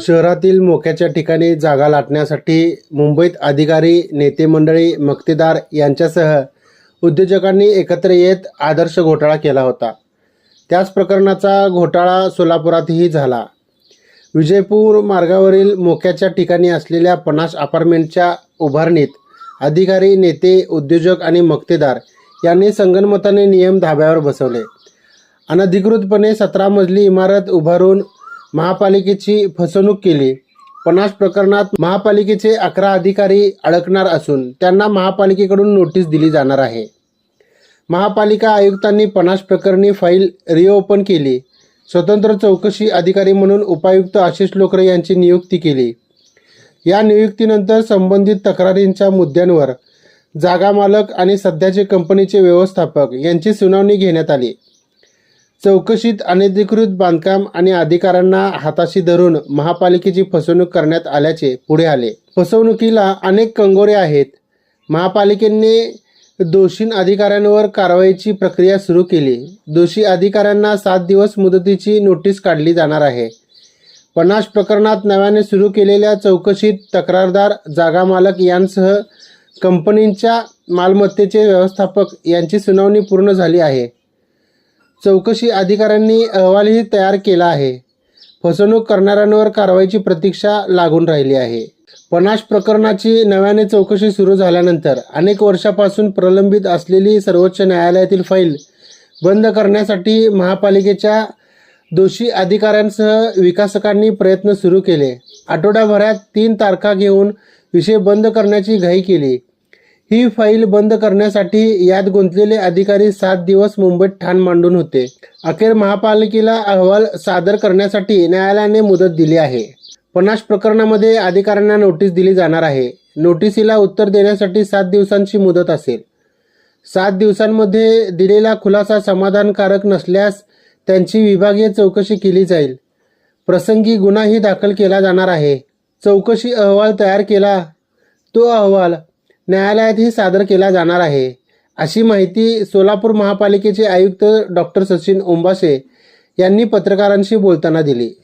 शहरातील मोक्याच्या ठिकाणी जागा लाटण्यासाठी मुंबईत अधिकारी नेते मंडळी मक्तेदार यांच्यासह उद्योजकांनी एकत्र येत आदर्श घोटाळा केला होता. त्याच प्रकरणाचा घोटाळा सोलापुरातही झाला. विजयपूर मार्गावरील मोक्याच्या ठिकाणी असलेल्या पन्नास अपार्टमेंटच्या उभारणीत अधिकारी नेते उद्योजक आणि मक्तेदार यांनी संगणमताने नियम धाब्यावर बसवले. अनधिकृतपणे सतरा मजली इमारत उभारून महापालिकेची फसवणूक केली. पन्नास प्रकरणात महापालिकेचे अकरा अधिकारी अडकणार असून त्यांना महापालिकेकडून नोटीस दिली जाणार आहे. महापालिका आयुक्तांनी पन्नास प्रकरणी फाईल रिओपन केली. स्वतंत्र चौकशी अधिकारी म्हणून उपायुक्त आशिष लोकरे यांची नियुक्ती केली. या नियुक्तीनंतर संबंधित तक्रारींच्या मुद्द्यांवर जागा मालक आणि सध्याचे कंपनीचे व्यवस्थापक यांची सुनावणी घेण्यात आली. चौकशीत अनधिकृत बांधकाम आणि अधिकाऱ्यांना हाताशी धरून महापालिकेची फसवणूक करण्यात आल्याचे पुढे आले. फसवणुकीला अनेक कंगोरे आहेत. महापालिकेने दोषी अधिकाऱ्यांवर कारवाईची प्रक्रिया सुरू केली. दोषी अधिकाऱ्यांना सात दिवस मुदतीची नोटीस काढली जाणार आहे. पन्नास प्रकरणात नव्याने सुरू केलेल्या चौकशीत तक्रारदार जागा मालक यांसह कंपनींच्या मालमत्तेचे व्यवस्थापक यांची सुनावणी पूर्ण झाली आहे. चौकशी अधिकाऱ्यांनी अहवालही तयार केला आहे. फसवणूक करणाऱ्यांवर कारवाईची प्रतीक्षा लागून राहिली आहे. पनाश प्रकरणाची नव्याने चौकशी सुरू झाल्यानंतर अनेक वर्षापासून प्रलंबित असलेली सर्वोच्च न्यायालयातील फाईल बंद करण्यासाठी महापालिकेच्या दोषी अधिकाऱ्यांसह विकासकांनी प्रयत्न सुरू केले. आठवड्याभरात तीन तारखा घेऊन विषय बंद करण्याची घाई केली. ही फाईल बंद करण्यासाठी यात गुंतलेले अधिकारी सात दिवस मुंबईत ठाण मांडून होते. अखेर महापालिकेला अहवाल सादर करण्यासाठी न्यायालयाने मुदत दिली आहे. पन्नास प्रकरणामध्ये अधिकाऱ्यांना नोटीस दिली जाणार आहे. नोटिसीला उत्तर देण्यासाठी सात दिवसांची मुदत असेल. सात दिवसांमध्ये दिलेला खुलासा समाधानकारक नसल्यास त्यांची विभागीय चौकशी केली जाईल. प्रसंगी गुन्हाही दाखल केला जाणार आहे. चौकशी अहवाल तयार केला. तो अहवाल न्यायालयातही सादर केला जाणार आहे. अशी माहिती सोलापूर महापालिकेचे आयुक्त डॉक्टर सचिन ओंबासे यांनी पत्रकारांशी बोलताना दिली.